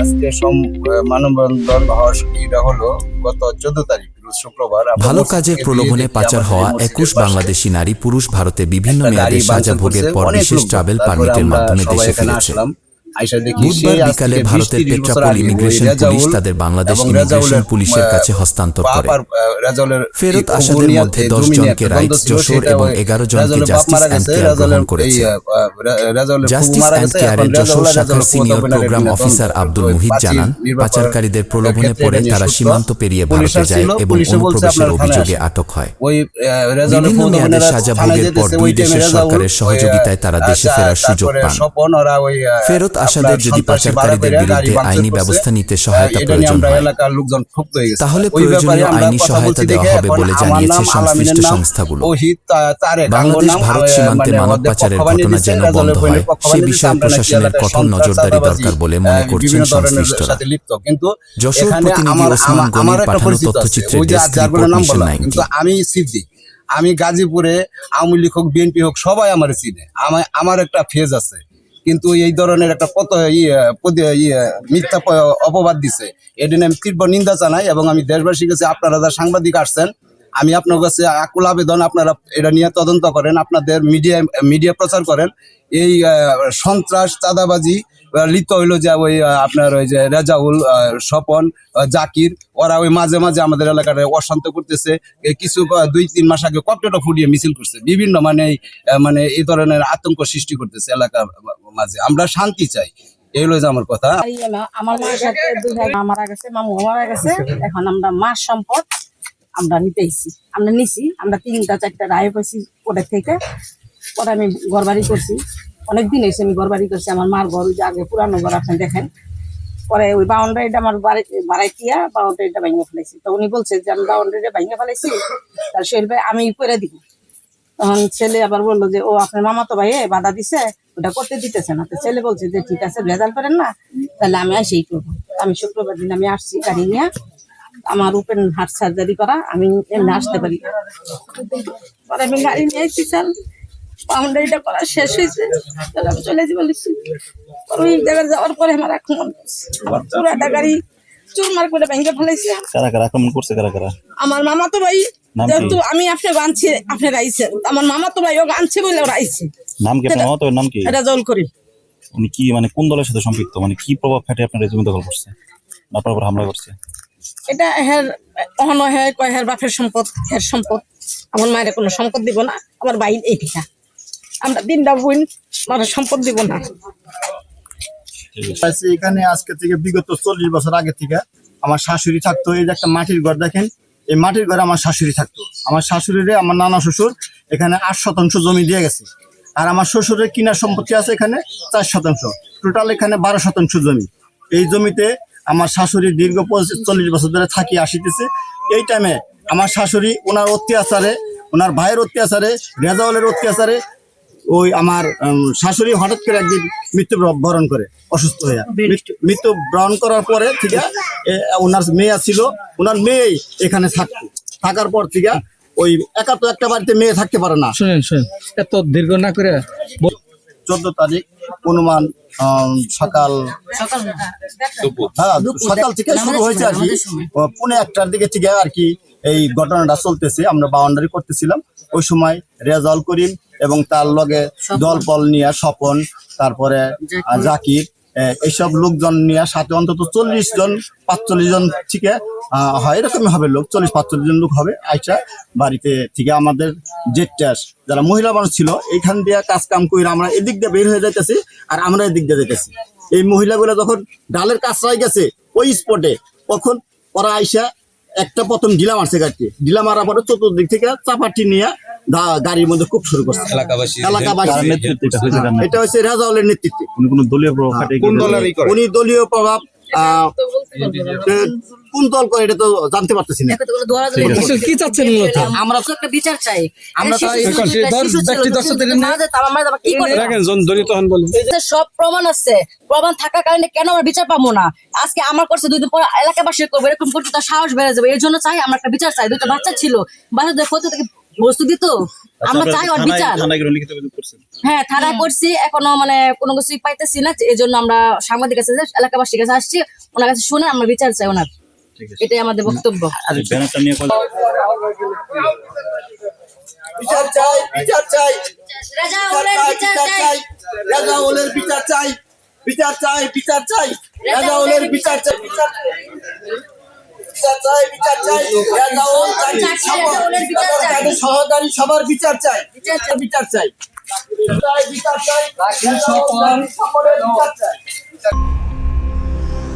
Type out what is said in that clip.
আজকে মানববন্ধন হওয়ার এটা হলো গত চোদ্দ তারিখ শুক্রবার ভালো কাজের প্রলোভনে পাচার হওয়া একুশ বাংলাদেশি নারী পুরুষ ভারতে বিভিন্ন মেয়াদে সাজা ভোগের পর বিশেষ ট্রাভেল পারমিটের মাধ্যমে দেশে ফিরেছে। বুধবার বিকালে ভারতের পেট্রাপোল ইমিগ্রেশন পুলিশ তাদের বাংলাদেশ ইমিগ্রেশন পুলিশের কাছে হস্তান্তর করে ফেরত আসাদের মধ্যে এই 10 জমি নিয়ে জনকে রাইটস যশোর এবং 11 জনকে জাস্টিস অ্যান্ড কেয়ার গ্রহণ করেছে। জাস্টিস অ্যান্ড কেয়ারের যশোর শাখার senior program officer Abdul Muhit জানান পাচারকারীদের প্রলোভনে পড়ে তারা সীমান্ত পেরিয়ে ভারতে যায় এবং অনুপ্রবেশের অভিযোগে আটক হয় ওই বিভিন্ন মেয়াদে সাজা ভোগের পর দুই দেশের সরকারের সহযোগিতায় তারা দেশে ফেরার সুযোগ পান। ফেরত আসাদের যদি পাচারকারীদের বিরুদ্ধে আইনি ব্যবস্থা নিতে সহায়তা নিয়ে প্রয়োজন আমরা হয় তাহলে প্রয়োজনীয় আইনি সহায়তা দেওয়া হবে বলে জানিয়েছে সংশ্লিষ্ট সংস্থাগুলো। বাংলাদেশ ভারত সীমান্তে মানে মানব পাচারের ঘটনা যেন বন্ধ হয়। সে বিষয়ে প্রশাসনের কঠোর নজরদারি দরকার বলে মনে করছেন সংশ্লিষ্টরা। কিন্তু যশোর প্রতিনিধি ওসমান গনির পাঠানো তথ্যচিত্রে ডেস্ক রিপোর্ট মিশন বললাম 90 কিন্তু আমি সিদ্দিক আমি গাজীপুরে আওয়ামী লীগ হোক বিএনপি হোক সবাই আমার চিনে আমার আমার একটা ফেজ আছে কিন্তু এই ধরনের একটা কত ইয়ে ইয়ে মিথ্যা অপবাদ দিছে। এদিন আমি তীব্র নিন্দা জানাই এবং আমি দেশবাসীর কাছে আপনারা যারা সাংবাদিক আসছেন আমি আপনার কাছে আকুল আবেদন, আপনারা এটা নিয়ে তদন্ত করেন, আপনাদের মিডিয়া মিডিয়া প্রচার করেন। এই সন্ত্রাস, চাঁদাবাজি লিপ্ত হইল যে ওই আপনার ওই যে রেজাউল স্বপন জাকির, ওরা ওই মাঝে মাঝে আমাদের এলাকার অশান্ত করতেছে। কিছু দুই, তিন মাস আগে কপটেটা ফুটিয়ে মিছিল করছে। বিভিন্ন মানে মানে এই ধরনের আতঙ্ক সৃষ্টি করতেছে এলাকার মাঝে। আমরা শান্তি চাই। এই হলো যে আমার কথা। আমার গেছে মামু এখন আমরা মার সম্পদ আমরা নিতেইছি আমরা নিছি, আমরা তিনটা, চারটা রায় পাইছি ওদের থেকে। পরে আমি ঘর বাড়ি করছি। অনেক দিন এসে আমি ঘর বাড়ি করছি। আমার মার ঘর যে আগে পুরানো ঘর আপনি দেখেন। পরে ওই বাউন্ডারিটা আমার বাড়ি বাড়াই দিয়া বাউন্ডারিটা ভেঙে ফেলেছি। তো উনি বলছে যে আমি বাউন্ডারিটা ভেঙে ফেলেছি তার শৈল ভাই আমি করে দিব। তখন ছেলে আবার বলল যে, ও, আপনার মামা তো ভাই বাধা দিছে, ওটা করতে দিতেছে না। তো ছেলে বলছে যে, ঠিক আছে, ভেজাল করেন না, তাহলে আমি আসেই করব আমি শুক্রবার দিন আমি আসছি গাড়ি নিয়ে। আমার ওপেন হার্ট সার্জারি করা আমি এমনি আসতে পারি। পরে আমি গাড়ি নিয়ে এসেছি স্যার বাউন্ডারিটা করা শেষ হয়েছে। তাহলে আমি চলে যাব বলেছি। ওই জায়গায় যাওয়ার পরে আমার পড়ছে। পুরাটা গাড়ি চুরমার করে ভেঙে ফেলেছে। কারা কারা? আক্রমণ করছে কারা কারা? আমার মামা তো ভাই যেহেতু আমি আপনি আনছি আপনি রাইছেন আমার মামা তো ভাই ও আনছে বলে ওরা আইছে। নাম কি আপনার মামাতো নাম কি? এটা জল করি। উনি কি মানে কোন দলের সাথে সম্পৃক্ত? মানে কি প্রভাব খাটে আপনার জমি দখল করছে? আপনার উপর হামলা করছে? এটা হের অহন হয়, কয় হের বাপের সম্পদ, হের সম্পদ। আমার মায়ের কোনো সম্পদ দিব না, আমার বাইন এই ঠিকা আমরা তিনটা বোন আমার সম্পদ দিব না। এখানে আজকে থেকে বিগত চল্লিশ বছর আগে থেকে আমার শাশুড়ি থাকতো। এই যে একটা মাটির ঘর দেখেন, এই মাটির ঘরে আমার শাশুড়ি থাকতো। আমার শাশুড়িরে আমার নানা শ্বশুর এখানে আট শতাংশ জমি দিয়ে গেছে। আর আমার শ্বশুরের কিনা সম্পত্তি আছে এখানে চার শতাংশ। টোটাল এখানে বারো শতাংশ জমি। এই জমিতে আমার শাশুড়ি দীর্ঘ চল্লিশ বছর ধরে থাকি আসিতেছে। এই টাইমে আমার শাশুড়ি ওনার অত্যাচারে ওনার ভাইয়ের অত্যাচারে রেজাউলের অত্যাচারে ওই আমার শাশুড়ি হঠাৎ করে একদিন মৃত্যু বরণ করে অসুস্থ হয়ে মৃত্যু- মৃত্যু বরণ করার পরে থেকে এ, ওনার মেয়ে ছিল ওনার মেয়ে এখানে থাকতো থাকার পর থেকে ওই একা তো একটা বাড়িতে মেয়ে থাকতে পারে না। শুনেন শুনেন এত দীর্ঘ না করে চোদ্দ তারিখ অনুমান সকাল হ্যাঁ সকাল থেকে শুরু হয়েছে আর কি। পুনে একটার দিকে থেকে আর কি এই ঘটনাটা চলতেছে আমরা বাউন্ডারি করতেছিলাম। ওই সময় রেজাউল করিম এবং তার লগে দলপল নিয়ে স্বপন তারপরে জাকির। আহ, এইসব লোকজন নিয়ে সাথে অন্তত চল্লিশ জন পাঁচচল্লিশ জন থেকে হয় এরকমই হবে লোক চল্লিশ পাঁচচল্লিশ জন লোক হবে আইসা বাড়িতে থেকে আমাদের জেট ট্যাস যারা মহিলা মানুষ ছিল এইখান দিয়ে কাজ কাম করে আমরা এদিক দিয়ে বের হয়ে যাইতেছি আর আমরা এদিক দিয়ে যাইতেছি। এই মহিলাগুলো যখন ডালের কাজ কাজটাই গেছে ওই স্পটে তখন ওরা আইসা একটা প্রথম ডিলা মারছে গাড়িতে। ডিলা মারার পরে চতুর্দিক থেকে চাপাটি নিয়ে গাড়ির মধ্যে খুব শুরু করছে। এলাকাবাসী এটা হচ্ছে রেজাউলের নেতৃত্বে। উনি কোনো দলীয় প্রভাব উনি দলীয় প্রভাব কোন দল করে এটা তো জানতে পারতেছি না। কি চাচ্ছেন আমরা তো একটা বিচার চাই। আমরা তো এই- কি করে? সব প্রমাণ আছে। প্রমাণ থাকার কারণে কেন আমরা বিচার পাবো না? আজকে আমার করছে দুই দিন পর এলাকাবাসী করব এরকম করতে তার সাহস বেড়ে যাবে। এর জন্য চাই আমরা একটা বিচার চাই। দুইটা বাচ্চা ছিল। বাচ্চাদের ক্ষতি থেকে বস্তু দিত। আমরা আচ্ছা, চাই ওর বিচার। হ্যাঁ থানায় করছি। এখনও মানে কোনো কিছুই পাইতেছি না। এই জন্য আমরা সাংবাদিক কাছে এলাকাবাসীর কাছে আসছি। ওনার কাছে শুনে আমরা বিচার চাই ওনার। এটাই আমাদের বক্তব্য বিচার চাই বিচার চাই রাজা বিচার চাই বিচার চাই বিচার চাই বিচার চাই বিচার চাই বিচার বিচার চাই বিচার চাই রাজাউল চাই, রাজাউলের বিচার চাই। তাদের সহকারী সবার বিচার চাই বিচার চাই। বিচার চাই চাই, বিচার চাই বিচার চাই